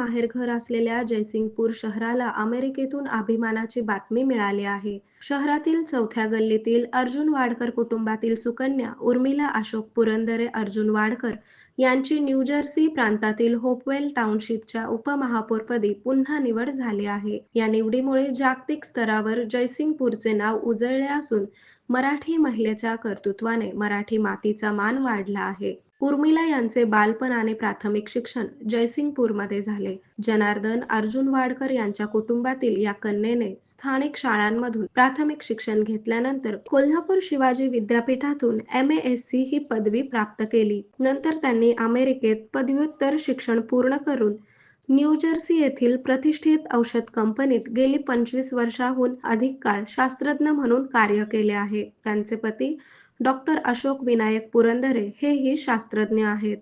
माहेरघर असलेल्या जयसिंगपूर शहराला अमेरिकेतून अभिमानाची बातमी मिळाली आहे. शहरातील चौथ्या गल्लीतील अर्जुन वाडकर कुटुंबातील सुकन्या उर्मिला अशोक पुरंदरे अर्जुन वाडकर यांची न्यूजर्सी प्रांतातील होपवेल टाउनशिपच्या उपमहापौरपदी पुन्हा निवड झाली आहे. या निवडीमुळे जागतिक स्तरावर जयसिंगपूरचे नाव उजळले असून मराठी महिलेच्या कर्तृत्वाने मराठी मातीचा मान वाढला आहे. उर्मिला यांचे बालपण आणि प्राथमिक शिक्षण जयसिंगपूरमध्ये झाले. जनार्दन अर्जुन वाडकर यांच्या कुटुंबातील या कन्येने स्थानिक शाळांमधून प्राथमिक शिक्षण घेतल्यानंतर कोल्हापूर शिवाजी विद्यापीठातून एम एस सी ही पदवी प्राप्त केली. नंतर त्यांनी अमेरिकेत पदव्युत्तर शिक्षण पूर्ण करून न्यूजर्सी येथील प्रतिष्ठित औषध कंपनीत गेली पंचवीस वर्षाहून अधिक काळ शास्त्रज्ञ म्हणून कार्य केले आहे. त्यांचे पती डॉक्टर अशोक विनायक पुरंदरे हेही शास्त्रज्ञ आहेत.